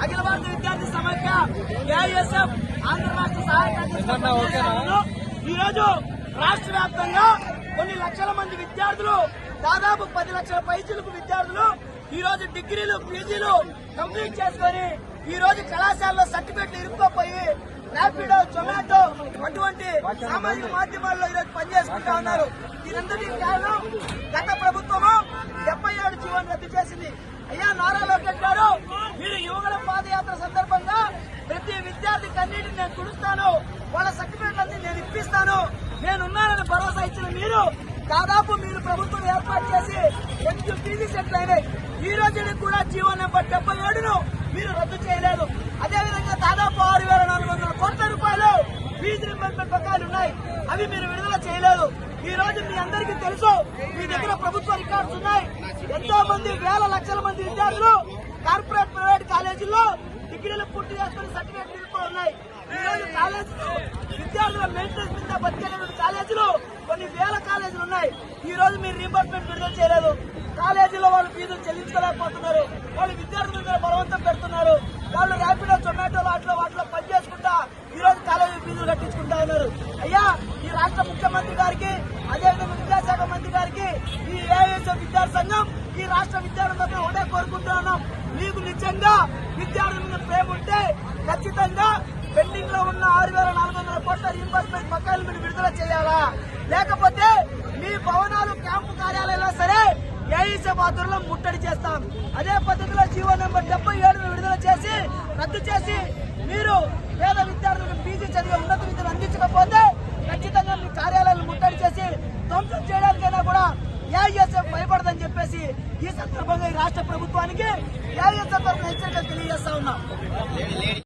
అఖిల భారత ఆంధ్ర సహాయక ఈరోజు రాష్ట్ర వ్యాప్తంగా కొన్ని లక్షల మంది విద్యార్థులు దాదాపు పది లక్షల పైచులకు విద్యార్థులు ఈ రోజు డిగ్రీలు పీజీలు కంప్లీట్ చేసుకుని ఈ రోజు కళాశాలలో సర్టిఫికెట్లు ఇరుక్కుపోయి అటువంటి సామాజిక మాధ్యమాల్లో ఈరోజు పనిచేసుకుంటా ఉన్నారు. దీనంతటికి కారణం గత ప్రభుత్వము డెబ్బై ఏడు జీవోని రద్దు చేసింది. అయ్యా నారా లోకేష్ గారు మీరు యువకుల పాదయాత్ర సందర్భంగా ప్రతి విద్యార్థి కన్నీటిని నేను తుడుస్తాను. వాళ్ళ సర్టిఫికెట్లన్నీ నేను ఇప్పిస్తాను. నేనున్నానని భరోసా ఇచ్చిన మీరు దాదాపు మీరు ప్రభుత్వం ఏర్పాటు చేసి ఎనిమిది పీజీ సెట్లు అయినాయి. ఈ రోజుకి కూడా జీవో నెంబర్ డెబ్బై ఏడును మీరు రద్దు చేయలేదు అదేవిధంగా దాదాపు ఆరు వేల నాలుగు వందల కోట్ల రూపాయలు ఫీజు రింబర్స్మెంట్ బకాయిలు ఉన్నాయి అవి మీరు విడుదల చేయలేదు ఈ రోజు మీ అందరికీ తెలుసు మీ దగ్గర ప్రభుత్వ రికార్డ్స్ ఉన్నాయి. ఎంతో మంది వేల లక్షల మంది విద్యార్థులు కార్పొరేట్ ప్రైవేట్ కాలేజీల్లో డిగ్రీలు పూర్తి చేసుకుని సర్టిఫికేట్ నిలుపుకొని ఉన్నాయి. ఈ రోజు కాలేజీలు విద్యార్థుల మెయింటెనెన్స్ మీద బతికేటువంటి కాలేజీలు కొన్ని వేల కాలేజీలు ఉన్నాయి. ఈ రోజు మీరు రీంబర్స్మెంట్ విడుదల చేయలేదు. కాలేజీలో వాళ్ళు ఫీజులు చెల్లించుకోలేకపోతున్నారు వాళ్ళు విద్యార్థుల మీద బలవంతం పెడుతున్నారు. వాళ్ళు ర్యాపిడో జొమాటో వాటిలో వాటిలో పనిచేసుకుంటా ఈ రోజు కాలేజీ ఫీజులు కట్టించుకుంటా ఉన్నారు. అయ్యా ఈ రాష్ట్ర ముఖ్యమంత్రి గారికి ఈ విద్యార్థి సంఘం ఈ రాష్ట్ర విద్యార్థులతో ఒకటే కోరుకుంటున్నాం. మీకు నిజంగా విద్యార్థుల మీద ప్రేమ ఉంటే ఖచ్చితంగా పెండింగ్లో ఉన్న ఆరు వేల నాలుగు వందల కోట్ల రీంబర్స్మెంట్ పక్కలు మీరు విడుదల చేయాలా? లేకపోతే మీ భవనాలు క్యాంపు కార్యాలయాల్లో సరే ఏఈసీ ఆధ్వర్యంలో ముట్టడి చేస్తాం. అదే పద్ధతిలో జీవో నెంబర్ డెబ్బై ఏడును విడుదల చేసి రద్దు చేసి మీరు పేద విద్యార్థులకు పీజీ చదివే ఉన్నత విద్యను అందించకపోతే ఖచ్చితంగా మీ కార్యాలయాలను ముట్టడి చేసి ధ్వంసం చేయడానికైనా కూడా ఏఐఎస్ఎఫ్ భయపడదని చెప్పేసి ఈ సందర్భంగా ఈ రాష్ట్ర ప్రభుత్వానికి ఏఐఎస్ఎఫ్ తరఫున హెచ్చరికలు తెలియజేస్తా ఉన్నాం.